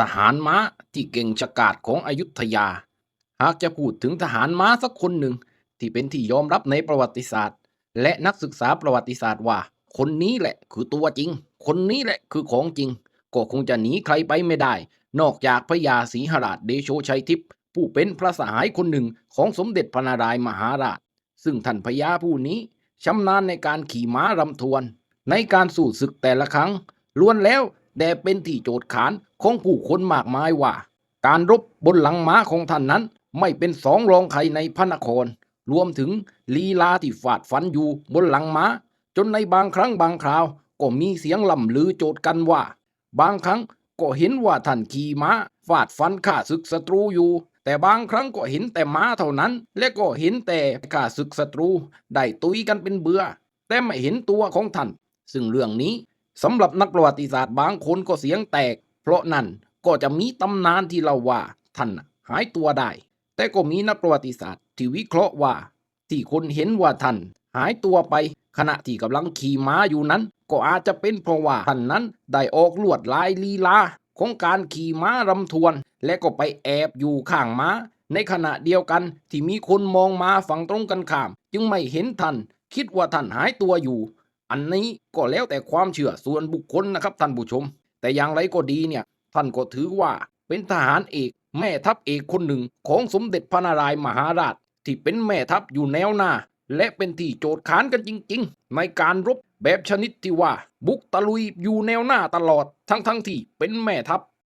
ทหารม้าที่เก่งฉกาจของอยุธยา หากจะพูดถึงทหารม้าสักคนหนึ่งที่เป็นที่ยอมรับในประวัติศาสตร์ และนักศึกษาประวัติศาสตร์ว่า คนนี้แหละคือตัวจริง คนนี้แหละคือของจริง ก็คงจะหนีใครไปไม่ได้ นอกจากพระยาศรีหราชเดโชชัยทิพย์ผู้เป็นพระสหายคนหนึ่งของสมเด็จพระนารายณ์มหาราช ซึ่งท่านพญาผู้นี้ชำนาญในการขี่ม้ารำทวน ในการสู้ศึกแต่ละครั้งล้วนแล้ว แต่เป็นที่โจทย์ขานของผู้คนมากมายว่า การรบบนหลังม้าของท่านนั้น ไม่เป็นสองรองใครในพระนคร รวมถึงลีลาที่ฟาดฟันอยู่บนหลังม้า จนในบางครั้งบางคราว ก็มีเสียงล่ำลือโจทย์กันว่า บางครั้งก็เห็นว่าท่านขี่ม้าฟาดฟันข้าศึกศัตรูอยู่ แต่บางครั้งก็เห็นแต่ม้าเท่านั้น และก็เห็นแต่ข้าศึกศัตรู ได้ตุยกันเป็นเบื่อแต่ไม่เห็นตัวของท่าน ซึ่งเรื่องนี้ สำหรับนักประวัติศาสตร์บางคนก็เสียงแตก เพราะนั่นก็จะมีตำนานที่เล่าว่าท่านหายตัวได้ แต่ก็มีนักประวัติศาสตร์ที่วิเคราะห์ว่า ที่คนเห็นว่าท่านหายตัวไป ขณะที่กำลังขี่ม้าอยู่นั้น ก็อาจจะเป็นเพราะว่าท่านนั้นได้ออกลวดลายลีลาของการขี่ม้ารำทวน และก็ไปแอบอยู่ข้างม้า ในขณะเดียวกันที่มีคนมองมาฝั่งตรงกันข้าม จึงไม่เห็นท่านคิดว่าท่านหายตัวอยู่ อันนี้ก็แล้วแต่ความเชื่อส่วนบุคคลนะครับท่านผู้ชม แต่อย่างไรก็ดีเนี่ยท่านก็ถือว่าเป็นทหารเอกแม่ทัพเอกคนหนึ่งของสมเด็จพระนารายณ์มหาราช ที่เป็นแม่ทัพอยู่แนวหน้า และเป็นที่โจทย์ขานกันจริง ๆ ในการรบแบบชนิดที่ว่า บุกตะลุยอยู่แนวหน้าตลอดทั้งๆทที่เป็นแม่ทัพ